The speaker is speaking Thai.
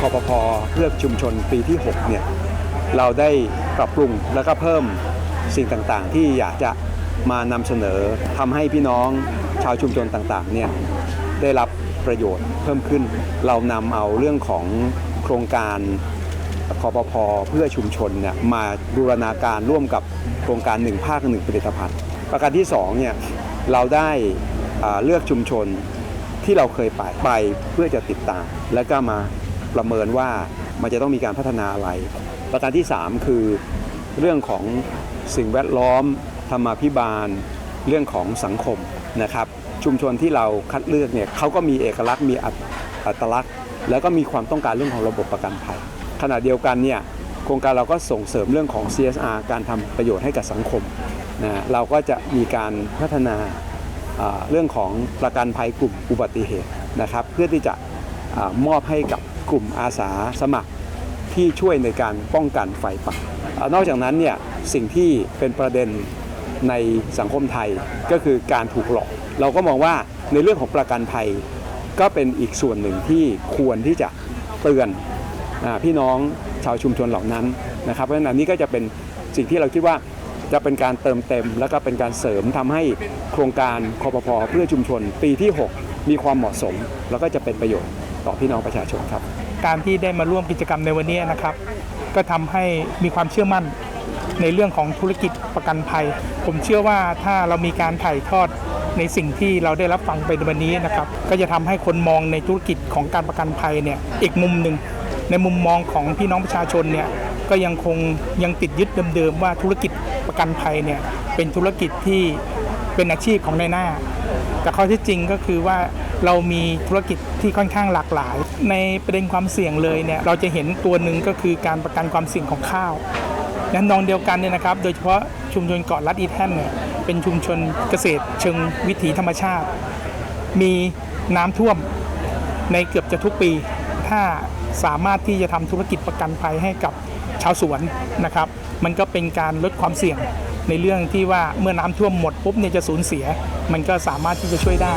คอปพเพื่อชุมชนปีที่6เนี่ยเราได้ปรับปรุงแล้วก็เพิ่มสิ่งต่างๆ ที่อยากจะมานำเสนอทำให้พี่น้องชาวชุมชนต่างๆเนี่ยได้รับประโยชน์เพิ่มขึ้น เรานำเอาเรื่องของโครงการคอปพเพื่อชุมชนเนี่ยมาบูรณาการร่วมกับโครงการหนึ่งภาคหนึ่งผลิตภัณฑ์ ประการที่สองเนี่ยเราได้เลือกชุมชนที่เราเคยไปไปเพื่อจะติดตาม แล้วก็มา ประเมินว่ามันจะต้องมีการพัฒนาอะไร ประการที่ 3 คือเรื่องของสิ่งแวดล้อมธรรมาภิบาล เรื่องของสังคมนะครับ ชุมชนที่เราคัดเลือกเนี่ยเขาก็มีเอกลักษณ์มีอัตลักษณ์ แล้วก็มีความต้องการเรื่องของระบบประกันภัยขณะเดียวกันเนี่ยโครงการเราก็ส่งเสริมเรื่องของ CSR การทำประโยชน์ให้กับสังคมนะเราก็จะมีการพัฒนาเรื่องของประกันภัยกลุ่มอุบัติเหตุนะครับ เพื่อที่จะ มอบให้กับกลุ่มอาสาสมัครที่ช่วยในการป้องกันไฟป่านอกจากนั้นเนี่ยสิ่งที่เป็นประเด็นในสังคมไทยก็คือการถูกหลอก เราก็มองว่าในเรื่องของประกันภัย ก็เป็นอีกส่วนหนึ่งที่ควรที่จะเตือนอพี่น้องชาวชุมชนเหล่านั้นนะครับเพราะฉะนั้นอันนี้ก็จะเป็นสิ่งที่เราคิดว่าจะเป็นการเติมเต็ม แล้วก็เป็นการเสริมทำให้โครงการคอปพเพื่อชุมชน ปีที่ 6 มีความเหมาะสม แล้วก็จะเป็นประโยชน์ ต่อพี่น้องประชาชนครับ การที่ได้มาร่วมกิจกรรมในวันนี้นะครับ ก็ทำให้มีความเชื่อมั่นในเรื่องของธุรกิจประกันภัย ผมเชื่อว่าถ้าเรามีการถ่ายทอดในสิ่งที่เราได้รับฟังไปในวันนี้นะครับ ก็จะทำให้คนมองในธุรกิจของการประกันภัยเนี่ยอีกมุมหนึ่งในมุมมองของพี่น้องประชาชนเนี่ยก็ยังคงยังติดยึดเดิมๆว่าธุรกิจประกันภัยเนี่ยเป็นธุรกิจที่เป็นอาชีพของนายหน้า แต่ข้อที่จริงก็คือว่า เรามีธุรกิจที่ค่อนข้างหลากหลาย ในประเด็นความเสี่ยงเลยเนี่ยเราจะเห็นตัวหนึ่งก็คือการประกันความเสี่ยงของข้าวและนองเดียวกันเนี่ยนะครับ โดยเฉพาะชุมชนเกาะลัดอีแทนเนี่ยเป็นชุมชนเกษตร เชิงวิถีธรรมชาติ มีน้ำท่วมในเกือบจะทุกปี ถ้าสามารถที่จะทำธุรกิจประกันภัยให้กับชาวสวนนะครับ มันก็เป็นการลดความเสี่ยงในเรื่องที่ว่าเมื่อน้ำท่วมหมดปุ๊บเนี่ยจะสูญเสีย มันก็สามารถที่จะช่วยได้